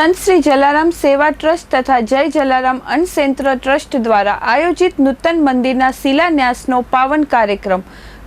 સંત શ્રી જલારામ સેવા ટ્રસ્ટ તથા જય જલારામ અન્નસેન્ત્ર ટ્રસ્ટ દ્વારા આયોજિત નૂતન મંદિરના શિલાન્યાસનો પાવન કાર્યક્રમ.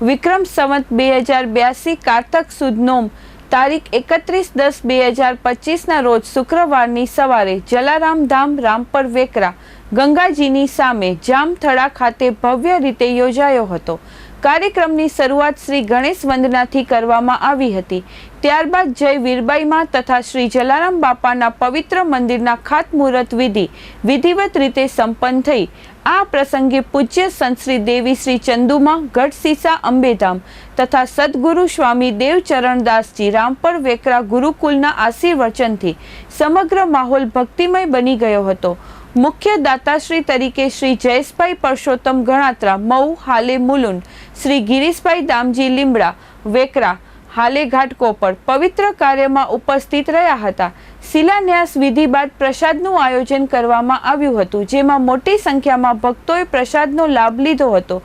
વિક્રમ સંવત બે હજાર બ્યાસી કારતક સુદ નોમ તારીખ એકત્રીસ દસ બે હજાર પચીસના રોજ શુક્રવારની સવારે જલારામ ધામ રામપર વેકરા ગંગાજીની સામે જામથડા ખાતે ભવ્ય રીતે યોજાયો હતો. કાર્યક્રમની શરૂઆત શ્રી ગણેશ વંદનાથી કરવામાં આવી હતી. ત્યારબાદ જય વીરબાઈમાં તથા શ્રી જલારામ બાપાના પવિત્ર મંદિરના ખાતમુહૂર્ત વિધિ વિધિવત રીતે સંપન્ન થઈ. આ પ્રસંગે પૂજ્ય સંત દેવી શ્રી ચંદુમાં ગઢસીસા અંબેધામ તથા સદગુરુ સ્વામી દેવચરણદાસજી રામપર વેકરા ગુરુકુલના આશીર્વચનથી સમગ્ર માહોલ ભક્તિમય બની ગયો હતો. મુખ્ય દાતાશ્રી તરીકે શ્રી જયેશભાઈ પરસોત્તમ ગણાત્રા, મઉ, હાલે મુલુંડ શ્રી ગિરીશભાઈ દામજી લીમડા, વેકરા, હાલેઘાટ કોપર પવિત્ર કાર્યમાં ઉપસ્થિત રહ્યા હતા. શિલાન્યાસ વિધિ બાદ પ્રસાદનું આયોજન કરવામાં આવ્યું હતું, જેમાં મોટી સંખ્યામાં ભક્તોએ પ્રસાદનો લાભ લીધો હતો.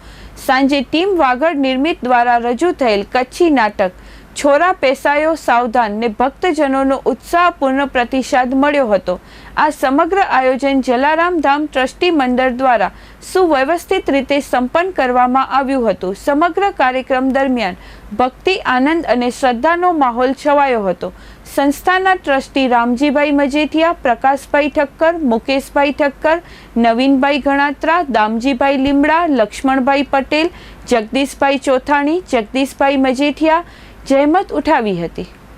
સાંજે ટીમ વાગડ નિર્મિત દ્વારા રજૂ થયેલ કચ્છી નાટક, છોરા પેસાયો સાવધાન ને ભક્તજનોનો ઉત્સાહપૂર્ણ પ્રતિસાદ મળ્યો હતો. આ સમગ્ર આયોજન જલારામ ધામ ટ્રસ્ટી મંડળ દ્વારા સુવ્યવસ્થિત રીતે સંપન્ન કરવામાં આવ્યું હતું. સમગ્ર કાર્યક્રમ દરમિયાન ભક્તિ, આનંદ અને શ્રદ્ધાનો માહોલ છવાયો હતો. સંસ્થાના ટ્રસ્ટી રામજીભાઈ મજેઠિયા, પ્રકાશભાઈ ઠક્કર, મુકેશભાઈ ઠક્કર, નવીનભાઈ ગણાત્રા, દામજીભાઈ લીમડા, લક્ષ્મણભાઈ પટેલ, જગદીશભાઈ ચોથાણી, જગદીશભાઈ મજેઠિયા જહેમત ઉઠાવી હતી.